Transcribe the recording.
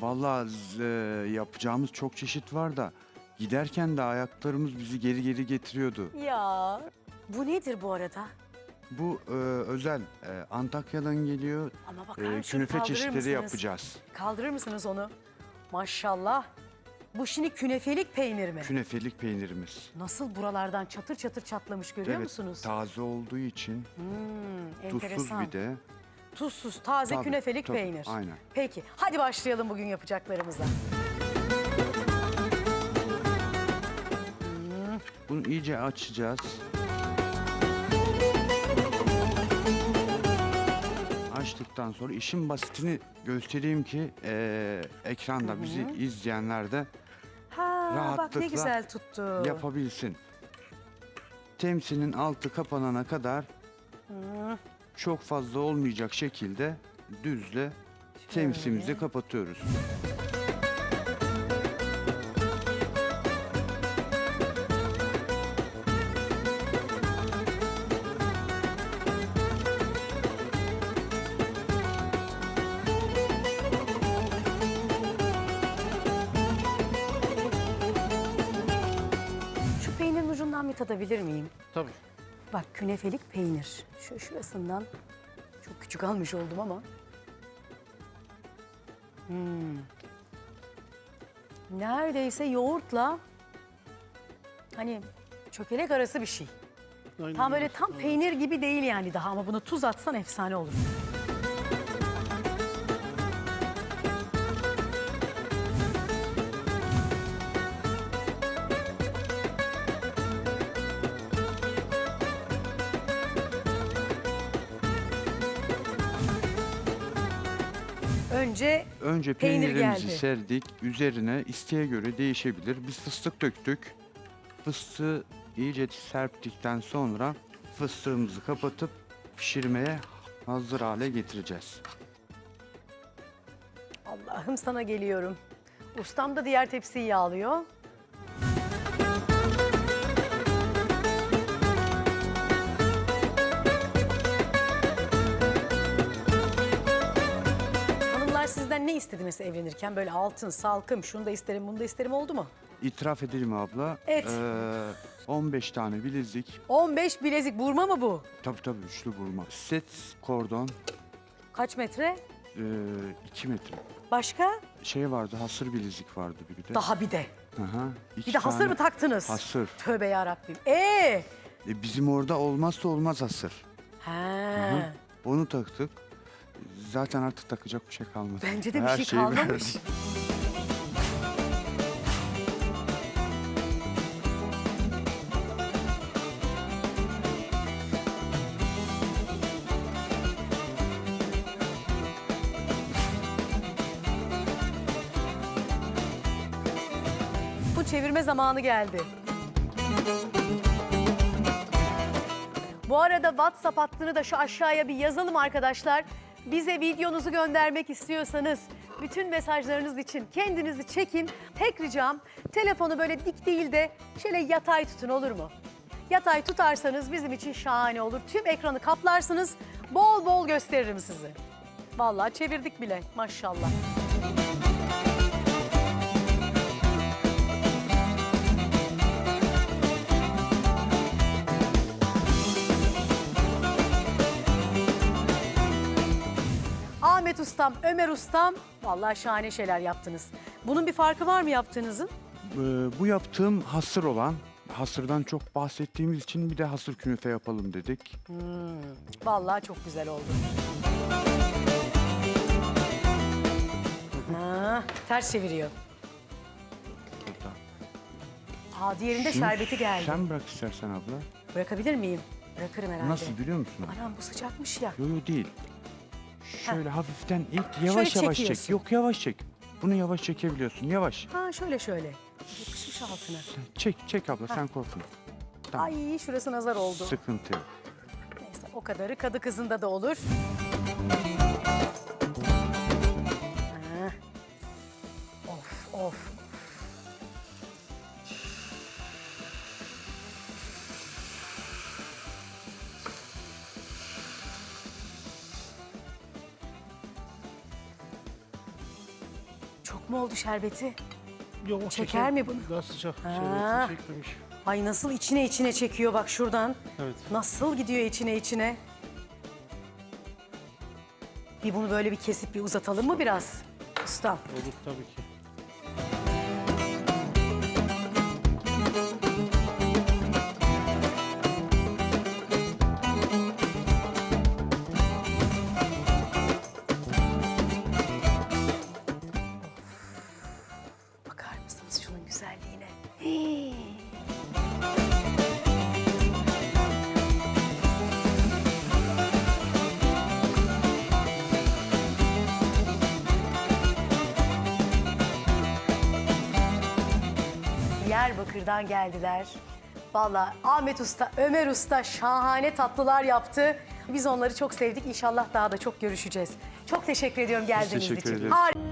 Vallahi z- e, yapacağımız çok çeşit var da giderken de ayaklarımız bizi geri geri getiriyordu. Ya bu nedir bu arada? Bu e, özel e, Antakya'dan geliyor. Ama bakar E, künefe kaldırır çeşitleri mısınız? yapacağız. Kaldırır mısınız onu? Maşallah. Bu şimdi künefelik peynir mi? Künefelik peynirimiz. Nasıl buralardan çatır çatır çatlamış görüyor evet, musunuz? taze olduğu için Hmm, tuzsuz enteresan. bir de. Tuzsuz, taze Tabii, künefelik tabii, peynir. aynen. Peki, hadi başlayalım bugün yapacaklarımıza. Bunu iyice açacağız. Açtıktan sonra işin basitini göstereyim ki e, ekranda bizi izleyenler de Ha, bak ne Rahatlıkla güzel tuttu. yapabilsin. Temsinin altı kapanana kadar çok fazla olmayacak şekilde düzle temsimizi kapatıyoruz. Şu peynirin ucundan bir tadabilir miyim? Tabii. Bak künefelik peynir. Şu şurasından çok küçük almış oldum ama. Hmm. Neredeyse yoğurtla hani çökelek arası bir şey. Aynen Tam böyle öyle. tam peynir gibi değil yani daha ama buna tuz atsan efsane olur. Önce Önce Peynir peynirimizi geldi. serdik. Üzerine isteğe göre değişebilir. Biz fıstık döktük. Fıstığı iyice serptikten sonra fıstığımızı kapatıp pişirmeye hazır hale getireceğiz. Allah'ım sana geliyorum. Ustam da diğer tepsiyi yağlıyor. İstedi mesela evlenirken? Böyle altın, salkım, şunu da isterim, bunu da isterim oldu mu? İtiraf edelim abla. Evet. eee, 15 tane bilezik. 15 bilezik burma mı bu? Tabii tabii üçlü vurma. Set kordon Kaç metre? 2 metre. Başka? Şey vardı hasır bilezik vardı bir de. Daha bir de. Aha, iki Bir de hasır tane mı taktınız? Hasır. Tövbe yarabbim. Ee? E, bizim orada olmazsa olmaz hasır. He. Onu taktık. Zaten artık takacak bir şey kalmadı. Bence de bir Her şey şeyi kalmamış. verdim. Bu çevirme zamanı geldi. Bu arada WhatsApp hattını da şu aşağıya bir yazalım arkadaşlar. Bize videonuzu göndermek istiyorsanız bütün mesajlarınız için kendinizi çekin. Tek ricam telefonu böyle dik değil de şöyle yatay tutun olur mu? Yatay tutarsanız bizim için şahane olur. Tüm ekranı kaplarsınız. Bol bol gösteririm sizi. Vallahi çevirdik bile maşallah. Ahmet Ustam, Ömer Ustam vallahi şahane şeyler yaptınız. Bunun bir farkı var mı yaptığınızın? Ee, bu yaptığım hasır olan, hasırdan çok bahsettiğimiz için bir de hasır künefe yapalım dedik. Vallahi çok güzel oldu. Ha, ters çeviriyor. Burada. Aa, diğerinde Şunu şerbeti geldi. Sen bırak istersen abla. Bırakabilir miyim? Bırakırım herhalde. Nasıl biliyor musun? Anam bu sıcakmış ya. Yo yo değil. Şöyle hafiften ilk yavaş yavaş çek. çekiyorsun. Yok yavaş çek. Bunu yavaş çekebiliyorsun. Yavaş. Ha şöyle şöyle. Yapışmış altına. Çek çek abla sen korkma. Tamam. Ay şurası nazar oldu. Sıkıntı yok. Neyse o kadarı kadı kızında da olur. Sıcak mı oldu şerbeti? Yok, o Çeker mi bunu? Daha sıcak. Ha. Şerbeti çekmemiş. Ay nasıl içine içine çekiyor bak şuradan. Evet. Nasıl gidiyor içine içine. Bir bunu böyle bir kesip bir uzatalım mı biraz? Ustam. Olur tabii ki. Güzelliğine? Hii. Diyarbakır'dan geldiler. Vallahi Ahmet Usta, Ömer Usta şahane tatlılar yaptı. Biz onları çok sevdik. İnşallah daha da çok görüşeceğiz. Çok teşekkür ediyorum geldiğiniz teşekkür için. ederiz. Har-